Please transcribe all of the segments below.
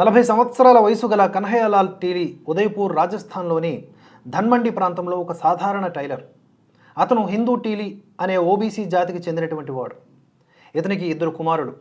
నలభై సంవత్సరాల వయసు గల కన్హయ్యలాల్ టీలీ ఉదయపూర్ రాజస్థాన్లోని ధన్మండి ప్రాంతంలో ఒక సాధారణ టైలర్. అతను హిందూ టీలీ అనే ఓబీసీ జాతికి చెందినటువంటి వాడు. ఇతనికి ఇద్దరు కుమారుడు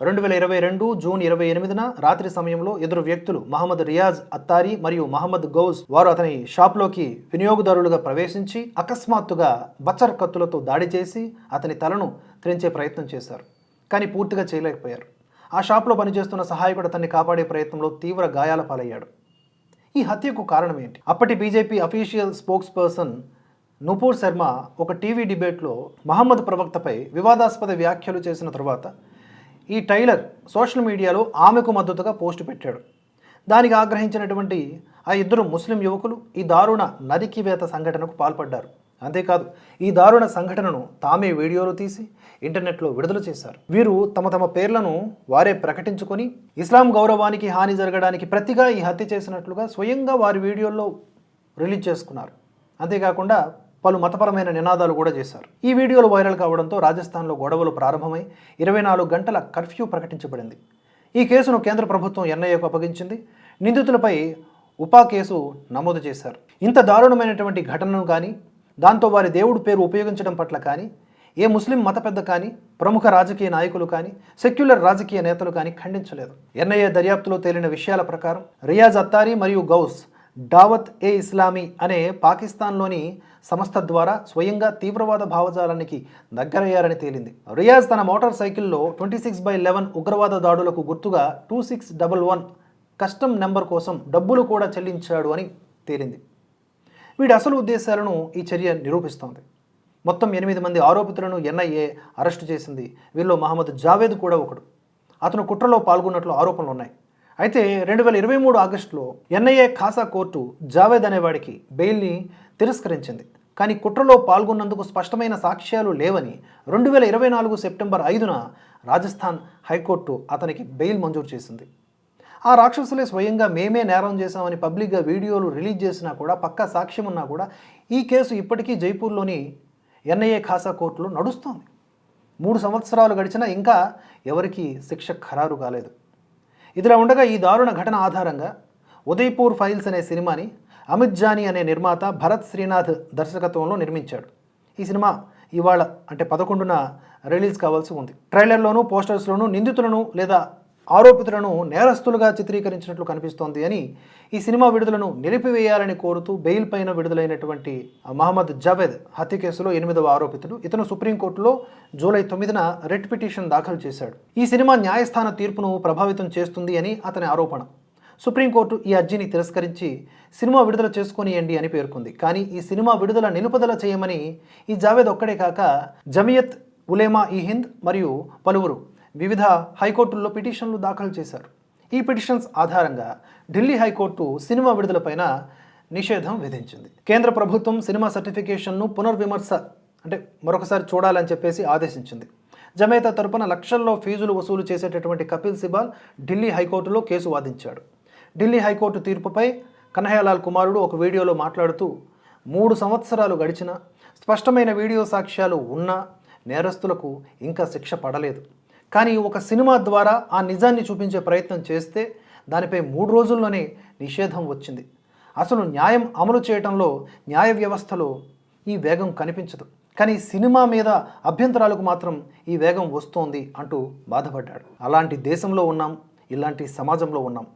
రెండు వేల ఇరవై రెండు జూన్ ఇరవై ఎనిమిదిన రాత్రి సమయంలో ఇద్దరు వ్యక్తులు మహమ్మద్ రియాజ్ అత్తారి మరియు మహమ్మద్ గౌజ్ వారు అతని షాప్లోకి వినియోగదారులుగా ప్రవేశించి అకస్మాత్తుగా బచ్చర్ కత్తులతో దాడి చేసి అతని తలను త్రెంచే ప్రయత్నం చేశారు. కానీ పూర్తిగా చేయలేకపోయారు. ఆ షాప్లో పనిచేస్తున్న సహాయకుడు అతన్ని కాపాడే ప్రయత్నంలో తీవ్ర గాయాల పాలయ్యాడు. ఈ హత్యకు కారణం ఏంటి అప్పటి BJP official spokesperson Nupur Sharma ఒక టీవీ డిబేట్లో మహమ్మద్ ప్రవక్తపై వివాదాస్పద వ్యాఖ్యలు చేసిన తరువాత ఈ టైలర్ సోషల్ మీడియాలో ఆమెకు మద్దతుగా పోస్టు పెట్టాడు. దానికి ఆగ్రహించినటువంటి ఆ ఇద్దరు ముస్లిం యువకులు ఈ దారుణ నరికివేత సంఘటనకు పాల్పడ్డారు. అంతేకాదు ఈ దారుణ సంఘటనను తామే వీడియోలు తీసి ఇంటర్నెట్లో విడుదల చేశారు. వీరు తమ తమ పేర్లను వారే ప్రకటించుకొని ఇస్లాం గౌరవానికి హాని జరగడానికి ప్రతిగా ఈ హత్య చేసినట్లుగా స్వయంగా వారి వీడియోల్లో రిలీజ్ చేసుకున్నారు. అంతేకాకుండా పలు మతపరమైన నినాదాలు కూడా చేశారు. ఈ వీడియోలు వైరల్ కావడంతో రాజస్థాన్లో గొడవలు ప్రారంభమై ఇరవై నాలుగు గంటల కర్ఫ్యూ ప్రకటించబడింది. ఈ కేసును కేంద్ర ప్రభుత్వం ఎన్ఐఏకు అప్పగించింది. నిందితులపై ఉపా కేసు నమోదు చేశారు. ఇంత దారుణమైనటువంటి ఘటనను కానీ దాంతో వారి దేవుడు పేరు ఉపయోగించడం పట్ల కానీ ఏ ముస్లిం మత పెద్ద కానీ ప్రముఖ రాజకీయ నాయకులు కానీ సెక్యులర్ రాజకీయ నేతలు కానీ ఖండించలేదు. ఎన్ఐఏ దర్యాప్తులో తేలిన విషయాల ప్రకారం రియాజ్ అత్తారి మరియు గౌస్ డావత్ ఏ ఇస్లామీ అనే పాకిస్తాన్లోని సంస్థ ద్వారా స్వయంగా తీవ్రవాద భావజాలానికి దగ్గరయ్యారని తేలింది. రియాజ్ తన మోటార్ సైకిల్లో ట్వంటీ సిక్స్ బై లెవెన్ ఉగ్రవాద దాడులకు గుర్తుగా two six double one custom number కోసం డబ్బులు కూడా చెల్లించాడు అని తేలింది. వీడి అసలు ఉద్దేశాలను ఈ చర్య నిరూపిస్తోంది. మొత్తం ఎనిమిది మంది ఆరోపితులను ఎన్ఐఏ అరెస్టు చేసింది. వీరిలో మహమ్మద్ జావేద్ కూడా ఒకడు. అతను కుట్రలో పాల్గొన్నట్లు ఆరోపణలు ఉన్నాయి. అయితే రెండు వేల ఇరవై మూడు ఆగస్టులో ఎన్ఐఏ ఖాసా కోర్టు జావేద్ అనేవాడికి బెయిల్ని తిరస్కరించింది. కానీ కుట్రలో పాల్గొన్నందుకు స్పష్టమైన సాక్ష్యాలు లేవని రెండు వేల ఇరవై నాలుగు సెప్టెంబర్ ఐదున రాజస్థాన్ హైకోర్టు అతనికి బెయిల్ మంజూరు చేసింది. ఆ రాక్షసులే స్వయంగా మేమే నేరం చేశామని పబ్లిక్గా వీడియోలు రిలీజ్ చేసినా కూడా పక్కా సాక్ష్యం ఉన్నా కూడా ఈ కేసు ఇప్పటికీ జైపూర్లోని ఎన్ఐఏ ఖాసా కోర్టులో నడుస్తోంది. మూడు సంవత్సరాలు గడిచినా ఇంకా ఎవరికీ శిక్ష ఖరారు కాలేదు. ఇదిలా ఉండగా ఈ దారుణ ఘటన ఆధారంగా ఉదయ్పూర్ ఫైల్స్ అనే సినిమాని అమిత్ జానీ అనే నిర్మాత భరత్ శ్రీనాథ్ దర్శకత్వంలో నిర్మించాడు. ఈ సినిమా ఇవాళ అంటే పదకొండున రిలీజ్ కావాల్సి ఉంది. ట్రైలర్లోనూ పోస్టర్స్లోనూ నిందితులను లేదా ఆరోపితులను నేరస్తులుగా చిత్రీకరించినట్లు కనిపిస్తోంది అని ఈ సినిమా విడుదలను నిలిపివేయాలని కోరుతూ బెయిల్ పైన విడుదలైనటువంటి మహమ్మద్ జావేద్ హత్య కేసులో ఎనిమిదవ ఆరోపితుడు ఇతను సుప్రీంకోర్టులో జూలై తొమ్మిదిన రెడ్ పిటిషన్ దాఖలు చేశాడు. ఈ సినిమా న్యాయస్థాన తీర్పును ప్రభావితం చేస్తుంది అని అతని ఆరోపణ. సుప్రీంకోర్టు ఈ అర్జీని తిరస్కరించి సినిమా విడుదల చేసుకొనియండి అని పేర్కొంది. కానీ ఈ సినిమా విడుదల నిలుపుదల చేయమని ఈ జావేద్ ఒక్కడే కాక జమియత్ ఉలేమా ఈ హింద్ మరియు పలువురు వివిధ హైకోర్టుల్లో పిటిషన్లు దాఖలు చేశారు. ఈ పిటిషన్స్ ఆధారంగా ఢిల్లీ హైకోర్టు సినిమా విడుదలపైన నిషేధం విధించింది. కేంద్ర ప్రభుత్వం సినిమా సర్టిఫికేషన్ను పునర్విమర్శ అంటే మరొకసారి చూడాలని చెప్పేసి ఆదేశించింది. జమేతా తరపున లక్షల్లో ఫీజులు వసూలు చేసేటటువంటి కపిల్ సిబాల్ ఢిల్లీ హైకోర్టులో కేసు వాదించాడు. ఢిల్లీ హైకోర్టు తీర్పుపై కన్హయ్యలాల్ కుమారుడు ఒక వీడియోలో మాట్లాడుతూ మూడు సంవత్సరాలు గడిచినా స్పష్టమైన వీడియో సాక్ష్యాలు ఉన్నా నేరస్తులకు ఇంకా శిక్ష పడలేదు. కానీ ఒక సినిమా ద్వారా ఆ నిజాన్ని చూపించే ప్రయత్నం చేస్తే దానిపై మూడు రోజుల్లోనే నిషేధం వచ్చింది. అసలు న్యాయం అమలు చేయటంలో న్యాయ వ్యవస్థలో ఈ వేగం కనిపించదు. కానీ సినిమా మీద అభ్యంతరాలకు మాత్రం ఈ వేగం వస్తోంది అంటూ బాధపడ్డాడు. అలాంటి దేశంలో ఉన్నాం ఇలాంటి సమాజంలో ఉన్నాం.